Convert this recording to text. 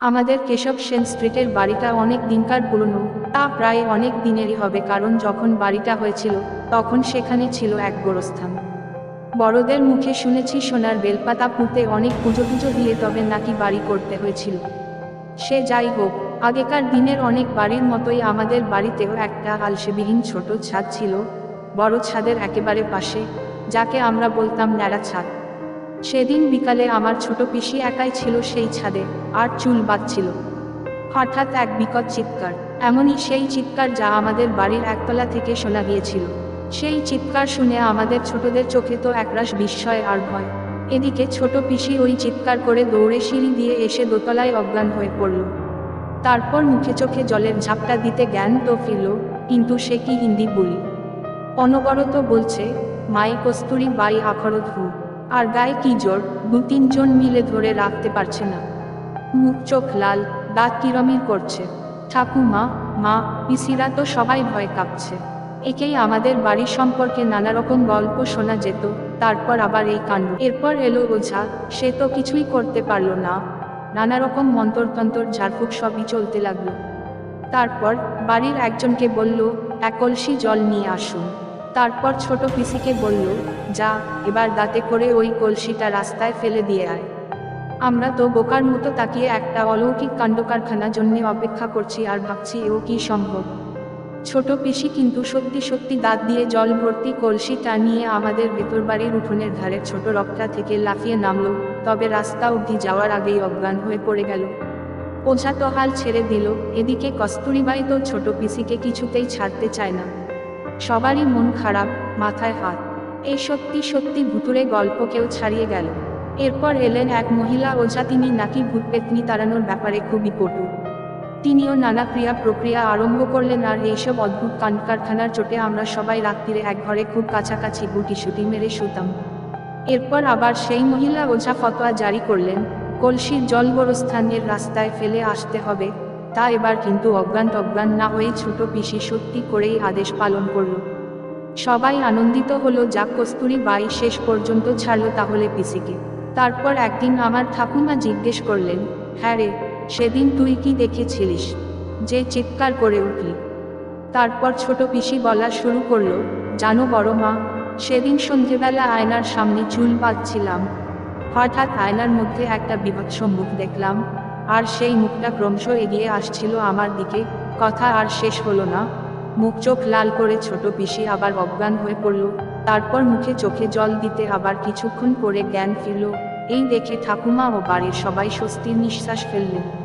আমাদের কেশব সেন স্ট্রিটের বাড়িটা অনেক দিনকার পুরনো, তা প্রায় অনেক দিনেরই হবে কারণ যখন বাড়িটা হয়েছিল, তখন সেখানে ছিল এক গোরস্থান। বড়দের মুখে শুনেছি সোনার বেলপাতা পুঁতে অনেক পুজো টুজো দিয়ে তবে নাকি বাড়ি করতে হয়েছিল। সে যাই হোক, আগেকার দিনের অনেক বাড়ির মতোই আমাদের বাড়িতেও একটা আলসেবিহীন ছোট ছাদ ছিল, বড় ছাদের একেবারে পাশে, যাকে আমরা বলতাম ন্যাড়া ছাদ। সেদিন বিকালে আমার ছোট পিসি একাই ছিল সেই ছাদে, আর চুল বাঁধছিল। হঠাৎ এক বিকট চিৎকার, এমনই সেই চিৎকার যা আমাদের বাড়ির একতলা থেকে শোনা গিয়েছিল। সেই চিৎকার শুনে আমাদের ছোটদের চোখে তো একরাশ বিস্ময় আর ভয়। এদিকে ছোট পিসি ওই চিৎকার করে দৌড়ে সিঁড়ি দিয়ে এসে দোতলায় অজ্ঞান হয়ে পড়ল। তারপর মুখে চোখে জলের ঝাপটা দিতে জ্ঞান তো ফিরল, কিন্তু সে কি হিন্দি বলি। অনবরত বলছে, মাই কস্তুরি বাই আখরত হু আর গায়ে কি জোর? দু তিনজন মিলে ধরে রাখতে পারছে না। মুখ চোখ লাল, দাঁত কিরমির করছে। ঠাকুমা, মা, পিসিরা তো সবাই ভয় কাঁপছে। একেই আমাদের বাড়ি সম্পর্কে নানা রকম গল্প শোনা যেত, তারপর আবার এই কাণ্ড। এরপর এলো ওঝা, সে তো কিছুই করতে পারল না। নানা রকম মন্তরতন্তর, ঝাড়ফুঁক সবই চলতে লাগল। তারপর বাড়ির একজনকে বলল এক কলসি জল নিয়ে আসুন। তারপর ছোট পিসিকে বলল, যা, এবার দাঁতে করে ওই কলসিটা রাস্তায় ফেলে দিয়ে আয়। আমরা তো বোকার মতো তাকিয়ে একটা অলৌকিক কাণ্ডকারখানা জন্যে অপেক্ষা করছি আর ভাবছি, এও কি সম্ভব? ছোট পিসি কিন্তু সত্যি সত্যি দাঁত দিয়ে জল ভর্তি কলসিটা নিয়ে আমাদের ভেতর বাড়ির উঠোনের ধারে ছোট রকটা থেকে লাফিয়ে নামলো, তবে রাস্তা অবধি যাওয়ার আগেই অজ্ঞান হয়ে পড়ে গেল। ওঝা তো হাল ছেড়ে দিল, এদিকে কস্তুরিবাই তো ছোট পিসিকে কিছুতেই ছাড়তে চায় না। সবারই মন খারাপ, মাথায় হাত। এই সত্যি সত্যি ভুতুরে গল্প কেউ ছাড়িয়ে গেল। এরপর এলেন এক মহিলা ওঝা তিনি নাকি ভূত পেতনি তাড়ানোর ব্যাপারে খুবই পটু তিনিও নানা ক্রিয়া প্রক্রিয়া আরম্ভ করলেন আর এইসব অদ্ভুত কারখানার চোটে আমরা সবাই রাত্রিরে এক ঘরে খুব কাছাকাছি গুটি সুটি মেরে শুতাম। এরপর আবার সেই মহিলা ওঝা ফতোয়া জারি করলেন, কলসির জল গোরস্থানের রাস্তায় ফেলে আসতে হবে তা এবার কিন্তু অজ্ঞান টজ্ঞান না হয়ে ছোট পিসি সত্যি করেই আদেশ পালন করল। সবাই আনন্দিত হলো যা কস্তুরি বাই শেষ পর্যন্ত ছাড়লো তাহলে পিসিকে। তারপর একদিন আমার ঠাকুমা জিজ্ঞেস করলেন হ্যাঁ রে, সেদিন তুই কি দেখেছিলিস? যে চিৎকার করে উঠলি। তারপর ছোট পিসি বলা শুরু করল, জানো বড় মা, সেদিন সন্ধেবেলা আয়নার সামনে চুল বাঁধছিলাম। হঠাৎ আয়নার মধ্যে একটা বিভৎস মুখ দেখলাম। আর সেই মুখটা ক্রমশ এগিয়ে আসছিল আমার দিকে। কথা আর শেষ হলো না। মুখ চোখ লাল করে ছোট পিসি আবার অজ্ঞান হয়ে পড়ল। তারপর মুখে চোখে জল দিতে আবার কিছুক্ষণ পরে জ্ঞান ফিরল। এই দেখে ঠাকুমা ও বাড়ির সবাই স্বস্তির নিঃশ্বাস ফেললেন।